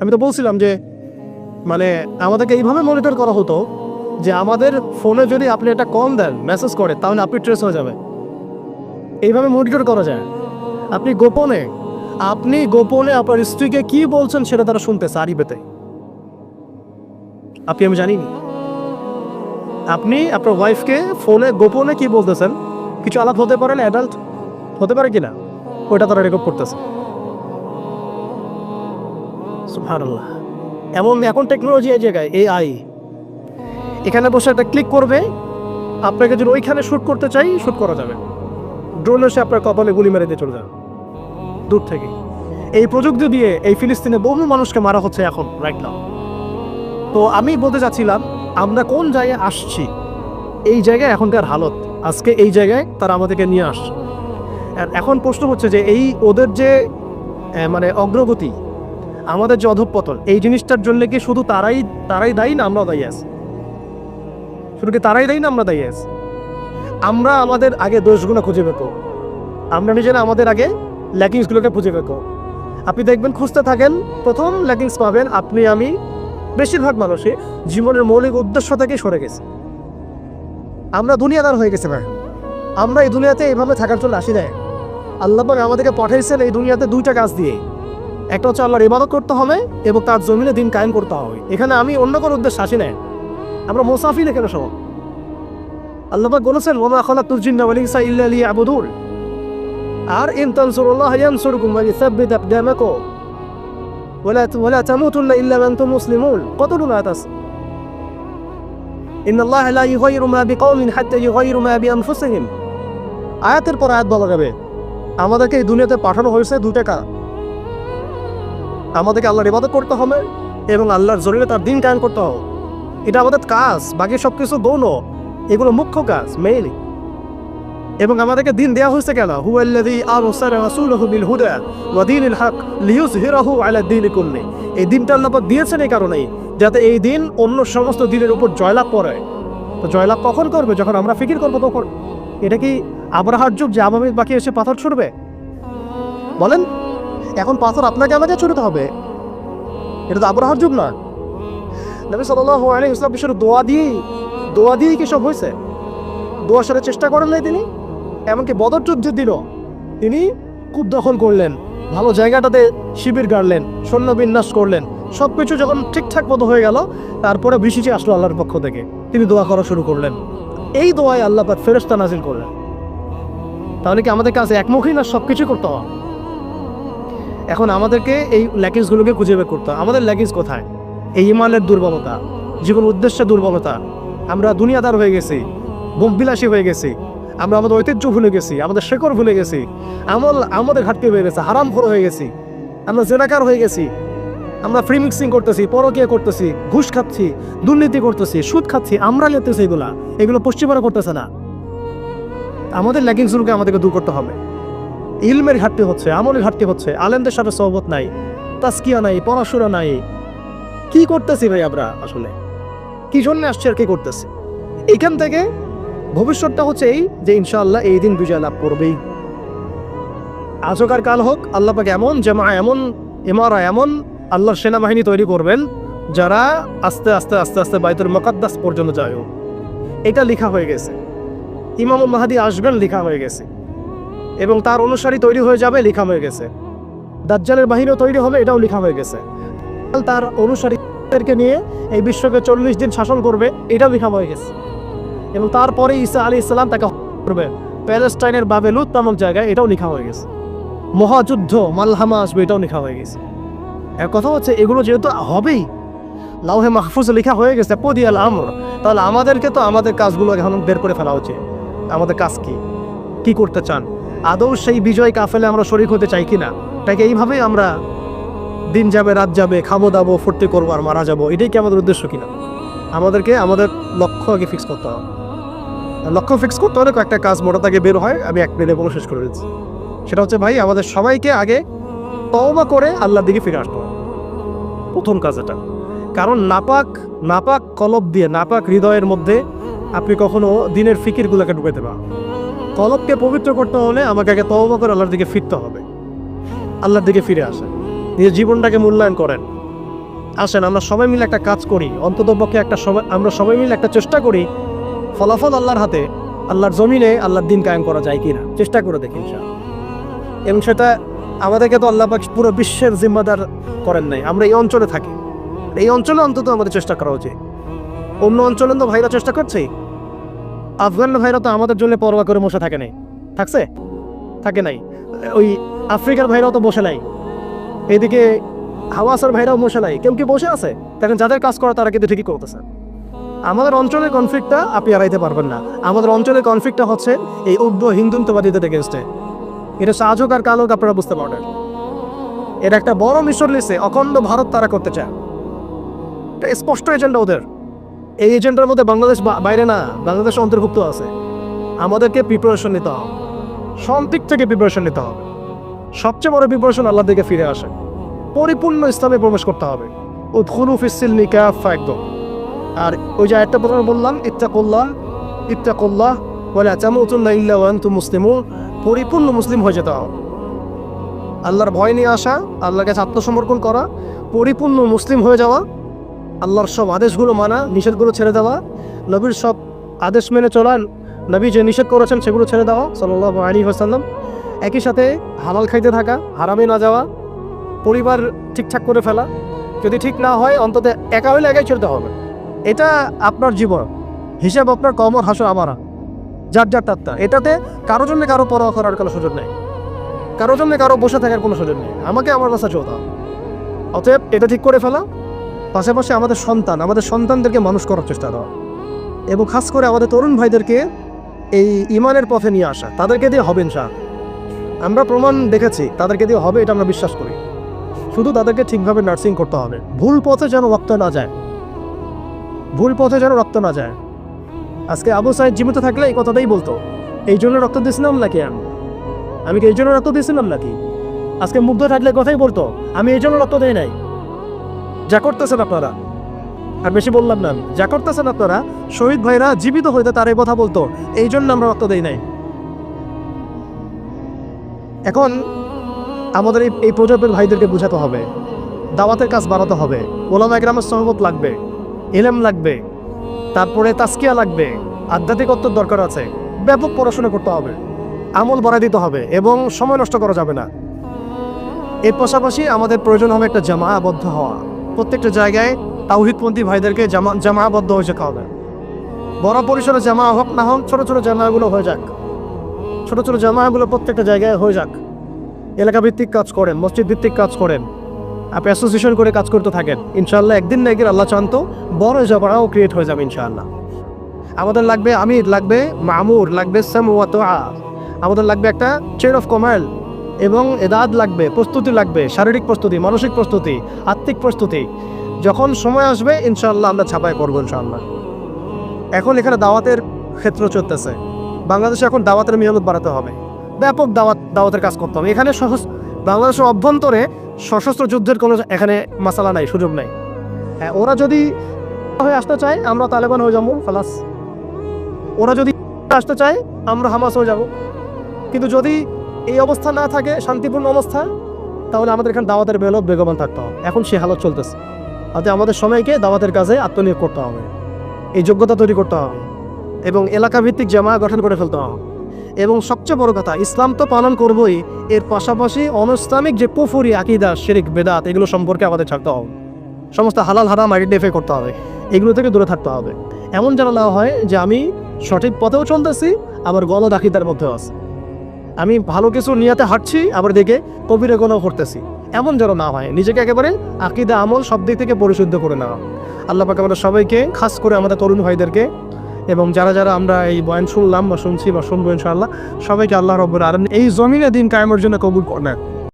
আমি তো বলছিলাম যে মানে আমাদেরকে এইভাবে মনিটর করা হতো যে আমাদের ফোনে যদি আপনি একটা কল দেন মেসেজ করে, তাহলে আপনি ট্রেস হয়ে যাবে। এইভাবে মনিটর করা যায়। আপনি গোপনে আপনি গোপনে আপনার স্ত্রীকে কি বলছেন সেটা তারা শুনতেছে আরই পেতে আপনি আমি জানিনা। আপনি আপনার ওয়াইফকে ফোনে গোপনে কি বলতেছেন? কিছু আলাপ হতে পারে না অ্যাডাল্ট হতে পারে কিনা? ওইটা তারা রেকর্ড করতেছে। সুবহানাল্লাহ। এমন এখন টেকনোলজি এই জায়গায় এআই এখানে বসে একটা ক্লিক করবে, আপনাকে যদি ওইখানে শ্যুট করতে চাই শ্যুট করা যাবে। ড্রোন এসে আপনার কপালে গুলি মেরে দিয়ে চলে যাবে। দূর থেকে। এই প্রযুক্তি দিয়ে এই ফিলিস্তিনে বহু মানুষকে মারা হচ্ছে এখন রাইট নাও তো আমি বলতে চাচ্ছিলাম, আমরা কোন জায়গায় আসছি? এই জায়গায় এখনকার হালত। আজকে এই জায়গায় তারা আমাদেরকে নিয়ে আর এখন প্রশ্ন হচ্ছে যে এই ওদের যে মানে অগ্রগতি আমাদের যে অধঃপতন, এই জিনিসটার জন্য কি শুধু তারাই তারাই দায়ী না আমরা দায়ী আছি? শুধু কি তারাই দায়ী না আমরা দায়ী আছি? আমরা আমাদের আগে দোষগুলো খুঁজে পেত আমরা নিজেরা আমাদের আগে ল্যাকিংসগুলোকে খুঁজে পেত আপনি দেখবেন খুঁজতে থাকেন, প্রথম ল্যাকিংস পাবেন আপনি, আমি বেশিরভাগ মানুষই জীবনের মৌলিক উদ্দেশ্য থেকে সরে গেছে। আমরা দুনিয়াদার হয়ে গেছে ভাই। আমরা এই দুনিয়াতে এইভাবে থাকার জন্য আসি নাই। আল্লাহ আমাদেরকে পাঠাইছেন এই দুনিয়াতে দুইটা কাজ দিয়ে। একটা হচ্ছে আল্লাহর ইবাদত করতে হবে এবং তার জমিনে দিন কায়েম করতে হবে। এখানে আমি অন্য কোনো উদ্দেশ্য আসি নাই। আমরা মুসাফির এখানে সব। আল্লাহ পাক বলেছেন ওমা খালাকুল জিন্না ওয়াল ইনসা ইল্লা লিয়াবুদুন। আর পর আয়াত বলা যাবে, আমাদেরকে এই দুনিয়াতে পাঠানো হয়েছে দুটা কাজ আমাদেরকে আল্লাহর ইবাদত করতে হবে এবং আল্লাহর জরিয়ে তার দিন কায়েম করতে হবে। এটা আমাদের কাজ, বাকি সব কিছু গৌণ। এগুলো মুখ্য কাজ মেইনলি এবং আমাদেরকে দিন দেওয়া হয়েছে কেন? হুয়াল্লাযী আরসালা বিল হুদা হক লিইয়ুযহিরাহু আলা দীনি এই দিনটা আল্লাহ দিয়েছেন এই কারণেই, যাতে এই দিন অন্য সমস্ত দিনের উপর জয়লাভ করে। তো জয়লাভ কখন করবে? যখন আমরা ফিকির করব তখন। এটা কি আবরাহার যুগ যে আবাবিল বাকি এসে পাথর ছুড়বে? বলেন। এখন পাথর আপনাকে আমাকে ছুড়তে হবে। এটা তো আবরাহার যুগ না। নবী সাল্লাল্লাহু আলাইহি ওয়াসাল্লাম বিশেষ দোয়া দিয়েই দোয়া দিয়েই কি সব হয়েছে? দোয়া সারা চেষ্টা করেন নাই তিনি? এমনকি বদর যুদ্ধের দিনও তিনি কূপ দখল করলেন, ভালো জায়গাটাতে শিবির গাড়লেন, সৈন্য বিন্যাস করলেন সব কিছু যখন ঠিকঠাক মতো হয়ে গেল, তারপরে বৃষ্টি আসলো আল্লাহর পক্ষ থেকে। তিনি দোয়া করা শুরু করলেন। এই দোয়ায় আল্লাহ ফেরস্তা নাজিল করলেন। তাহলে কি আমাদের কাছে একমুখী না সব কিছু করতে হবে? এখন আমাদেরকে এই ল্যাকিংসগুলোকে খুঁজে বের করতে হবে। আমাদের ল্যাকিংস কোথায়? এই ইমানের দুর্বলতা, জীবন উদ্দেশ্যের দুর্বলতা। আমরা দুনিয়াদার হয়ে গেছি বিলাসী হয়ে গেছি। আমরা আমাদের ঐতিহ্য ভুলে গেছি, আমাদের শেকড় ভুলে গেছি। আমল, আমাদের ঘাটতি হয়ে গেছে, হারাম খোর হয়ে গেছি। আমরা জেনাকার হয়ে গেছি। আমরা ফ্রি মিক্সিং করতেছি, পরকিয়া করতেছি, ঘুষ খাচ্ছি, দুর্নীতি করতেছি, সুদ খাচ্ছি, আমরা নিতেছি এগুলা। এগুলো পশ্চিমারা করতেছে না। আমাদের ল্যাকিংসগুলোকে আমাদেরকে দূর করতে হবে। ইলমের ঘাটতি হচ্ছে, আমলের ঘাটতি হচ্ছে, আলেমদের সাথে সহবত নাই তাস্কিয়া নাই, পড়াশোনা নাই। কি করতেছি ভাই আমরা আসলে? কি জন্য আসছে আর কি করতেছি? এইখান থেকে ভবিষ্যৎটা হচ্ছে এই যে ইনশাআল্লাহ এই দিন বিজয় লাভ করবেই। আজকার কাল হোক, আল্লাহ পাকে এমন জামা এমন, ইমারা এমন, আল্লাহর সেনাবাহিনী তৈরি করবেন, যারা আস্তে আস্তে আস্তে আস্তে বাইতুল মকাদ্দাস পর্যন্ত যায় এটা লেখা হয়ে গেছে। ইমাম মাহাদি আসবেন, লেখা হয়ে গেছে। এবং তার অনুসারী তৈরি হয়ে যাবে, লেখা হয়ে গেছে। দাজ্জালের বাহিনীও তৈরি হবে, এটাও লেখা হয়ে গেছে। তার অনুসারীদেরকে নিয়ে এই বিশ্বকে চল্লিশ দিন শাসন করবে, এটাও লেখা হয়ে গেছে। এবং তারপরে ঈসা আলী ইসলাম তাকে করবে। প্যালেস্টাইনের বাবেলুত নামক জায়গায় এটাও লেখা হয়ে গেছে। মহাযুদ্ধ, মালহামা আসবে, এটাও লেখা হয়ে গেছে। এক কথা হচ্ছে, এগুলো যেহেতু হবেই, লাউহে মাহফুজ লেখা হয়ে গেছে, পদিয়াল আমর। তাহলে আমাদেরকে তো আমাদের কাজগুলো এখন বের করে ফেলা উচিত। আমাদের কাজ কি? কি করতে চান? আদৌ সেই বিজয় কাফেলে আমরা শরিক হতে চাই কিনা? তাকে এইভাবেই আমরা দিন যাবে, রাত যাবে, খাব, দাবো, ফুর্তি করব আর মারা যাব। এটাই কি আমাদের উদ্দেশ্য কিনা? আমাদেরকে, আমাদের লক্ষ্য আগে ফিক্স করতে হবে। লক্ষ্য ফিক্স করতে হলে কয়েকটা কাজ মোটা তাকে বের হয়, আমি এক মিনিটে বলে শেষ করে দিচ্ছি। সেটা হচ্ছে, ভাই, আমাদের সবাইকে আগে তওবা করে আল্লাহর দিকে ফিরে আসতে হবে। প্রথম কাজ এটা। কারণ নাপাক নাপাক কলব দিয়ে, নাপাক হৃদয়ের মধ্যে আপনি কখনো দিনের ফিকিরগুলোকে ঢুকাতে পারেন কলবকে পবিত্র করতে হলে আমাকে আগে তওবা করে আল্লাহর দিকে ফিরতে হবে। আল্লাহর দিকে ফিরে আসেন। নিজের জীবনটাকে মূল্যায়ন করেন। আসেন, আমরা সবাই মিলে একটা কাজ করি। অন্তত পক্ষে একটা সবাই, আমরা সবাই মিলে একটা চেষ্টা করি, ফলাফল আল্লাহর হাতে, আল্লাহর জমিনে আল্লাহর দিন কায়েম করা যায় কিনা। চেষ্টা করে দেখি। এবং সেটা আমাদেরকে তো আল্লাহ পুরো বিশ্বের জিম্মাদার করেন নাই। আমরা এই অঞ্চলে থাকি। এই অঞ্চলে অন্তত আমাদের চেষ্টা করা উচিত। অন্য অঞ্চলে তো ভাইরা চেষ্টা করছেই। আফগান ভাইরা তো আমাদের জন্য পরোয়া করে বসে থাকে নাই। থাকছে? থাকে নাই। ওই আফ্রিকার ভাইরাও তো বসে নাই। এদিকে হাওয়াসার ভাইরাও বসে নাই। কেউ কি বসে আছে? দেখেন, যাদের কাজ করে তারা কিন্তু ঠিকই করতেছে। আমাদের অঞ্চলের কনফ্লিক্টটা আপনি এড়াইতে পারবেন না। আমাদের অঞ্চলের কনফ্লিক্টটা হচ্ছে এই উগ্র হিন্দুত্ববাদীদের এগেনস্টে এটা সাজক আর কালক আপনারা বুঝতে পারবেন। এটা একটা বড় মিশর লিসে অখণ্ড ভারত তারা করতে চায়। এটা স্পষ্ট এজেন্ডা ওদের। এই এজেন্ডার মধ্যে বাংলাদেশ বাইরে না, বাংলাদেশ অন্তর্ভুক্ত আছে। আমাদেরকে প্রিপারেশন নিতে হবে। সন্তিক থেকে প্রিপারেশন নিতে হবে। সবচেয়ে বড় প্রিপারেশন আল্লাহ দিকে ফিরে আসে। পরিপূর্ণ ইসলামে প্রবেশ করতে হবে। একদম আর ওই যে একটা প্রথমে বললাম, ইত্তাকুল্লাহ ইত্তাকুল্লাহ বলে আচামুতুল্লাহ ইল্লা ওয়ান্তুম মুসলিমুন। পরিপূর্ণ মুসলিম হয়ে যেতে হবে। আল্লাহর ভয় নিয়ে আসা, আল্লাহর কাছে আত্মসমর্পণ করা, পরিপূর্ণ মুসলিম হয়ে যাওয়া আল্লাহর সব আদেশগুলো মানা, নিষেধগুলো ছেড়ে দেওয়া, নবীর সব আদেশ মেনে চলান নবী যে নিষেধ করেছেন সেগুলো ছেড়ে দেওয়া সাল্লাহ আলী হাসাল্লাম একই সাথে হালাল খাইতে থাকা, হারামে না যাওয়া, পরিবার ঠিকঠাক করে ফেলা, যদি ঠিক না হয় অন্তত একা হলে একাই চলতে হবে। এটা আপনার জীবন। হিসাব আপনার কমর হাসো আমারা। যার যার তাত্তা এটাতে কারও জন্য কারও পরোয়া করার কোনো সুযোগ নেই। কারও জন্য কারও বসে থাকার কোনো সুযোগ নেই। আমাকে আমার রাস্তা চলতে হবে। অতএব এটা ঠিক করে ফেলা। পাশাপাশি আমাদের সন্তান, আমাদের সন্তানদেরকে মানুষ করার চেষ্টা করা। এবং খাস করে আমাদের তরুণ ভাইদেরকে এই ইমানের পথে নিয়ে আসা, তাদেরকে দিয়ে হবেন ইনশা। আমরা প্রমাণ দেখেছি, তাদেরকে দিয়ে হবে এটা আমরা বিশ্বাস করি। শুধু তাদেরকে ঠিকভাবে নার্সিং করতে হবে। ভুল পথে যেন রক্ত না যায়। ভুল পথে যেন রক্ত না যায়। আজকে আবু সাহেব জীবিত থাকলে এই কথাটাই বলতো, এই জন্য রক্ত দিয়েছিলাম নাকি আমি? আমি কি এই জন্য রক্ত দিয়েছিলাম নাকি? আজকে মুগ্ধ থাকলে কথাই বলতো, আমি এই জন্য রক্ত দেই নাই। যা করতেছেন আপনারা। আর বেশি বললাম না, যা করতেছেন আপনারা, শহীদ ভাইরা জীবিত হইতে তার এই কথা বলতো এই জন্য আমরা রক্ত দেই নাই। এখন আমাদের এই প্রজন্মের ভাইদেরকে বোঝাতে হবে, দাওয়াতের কাজ বাড়াতে হবে ওলামা একরামের সহমত লাগবে এলেম লাগবে, তারপরে তাস্কিয়া লাগবে আধ্যাত্মিকত্বর দরকার আছে, ব্যাপক পড়াশোনা করতে হবে, আমল বাড়াই দিতে হবে, এবং সময় নষ্ট করা যাবে না। এর পাশাপাশি আমাদের প্রয়োজন হবে একটা জামাবদ্ধ হওয়া। প্রত্যেকটা জায়গায় তাওহিদপন্থী ভাইদেরকে জামা জামাবদ্ধ হয়ে যেতে হবে। বড় পরিসরে জামা হোক না হোক, ছোট ছোট জামাগুলো হয়ে যাক। ছোট ছোট জামাগুলো প্রত্যেকটা জায়গায় হয়ে যাক। এলাকা ভিত্তিক কাজ করেন মসজিদ ভিত্তিক কাজ করেন। আপনি অ্যাসোসিয়েশন করে কাজ করতে থাকেন। ইনশাল্লাহ একদিন না একদিন আল্লাহ চান্ত, বড় জামাও ক্রিয়েট হয়ে যাবে ইনশাআল্লাহ। আমাদের লাগবে আমির, লাগবে মামুর, লাগবে সামওয়াতোয়া আমাদের লাগবে একটা চেন অফ কমান্ড এবং এদাদ লাগবে, প্রস্তুতি লাগবে, শারীরিক প্রস্তুতি, মানসিক প্রস্তুতি, আত্মিক প্রস্তুতি। যখন সময় আসবে ইনশাল্লাহ আমরা ছাপাই করব ইনশাআল্লাহ। এখন এখানে দাওয়াতের ক্ষেত্র চলতেছে। বাংলাদেশে এখন দাওয়াতের মেহনত বাড়াতে হবে। ব্যাপক দাওয়াত, দাওয়াতের কাজ করতে হবে। এখানে সহজ, বাংলাদেশের অভ্যন্তরে সশস্ত্র যুদ্ধের কোনো এখানে মাসালা নাই, সুযোগ নাই। হ্যাঁ ওরা যদি হয়ে আসতে চায়, আমরা তালেবান হয়ে যাব, ফালাস। ওরা যদি আসতে চায়, আমরা হামাস হয়ে যাব। কিন্তু যদি এই অবস্থা না থাকে, শান্তিপূর্ণ অবস্থা, তাহলে আমাদের এখানে দাওয়াতের বেলত বেগবান থাকতে হবে। এখন সে হালত চলতেছে। অর্থাৎ আমাদের সময়কে দাওয়াতের কাজে আত্মনিয়োগ করতে হবে। এই যোগ্যতা তৈরি করতে হবে। এবং এলাকা ভিত্তিক জামা গঠন করে ফেলতে হবে। এবং সবচেয়ে বড় কথা, ইসলাম তো পালন করবই। এর পাশাপাশি অনইসলামিক যে পুফুরি, আকিদা, শিরিক, বেদাত, এগুলো সম্পর্কে আমাদের থাকতে হবে। সমস্ত হালাল হারাম আইডেন্টিফাই করতে হবে। এগুলো থেকে দূরে থাকতে হবে। এমন যেন না হয় যে আমি সঠিক পথেও চলতেছি, আবার গণ দাখিদার মধ্যেও আছে। আমি ভালো কিছু নিয়াতে হাঁটছি, আবার দেখে কবিরে গোনাও করতেছি এমন যেন না হয়, নিজেকে একেবারে আকিদা আমল সব দিক থেকে পরিশুদ্ধ করে নেওয়া। আল্লাহ পাকে আমরা সবাইকে খাস করে আমাদের তরুণ ভাইদেরকে এবং যারা যারা আমরা এই বয়ান শুনলাম বা শুনছি বা শুনব ইনশাআল্লাহ, সবাইকে আল্লাহ রব্বুর আলম এই জমিনে দিন কায়েমের জন্য কবুল করেন।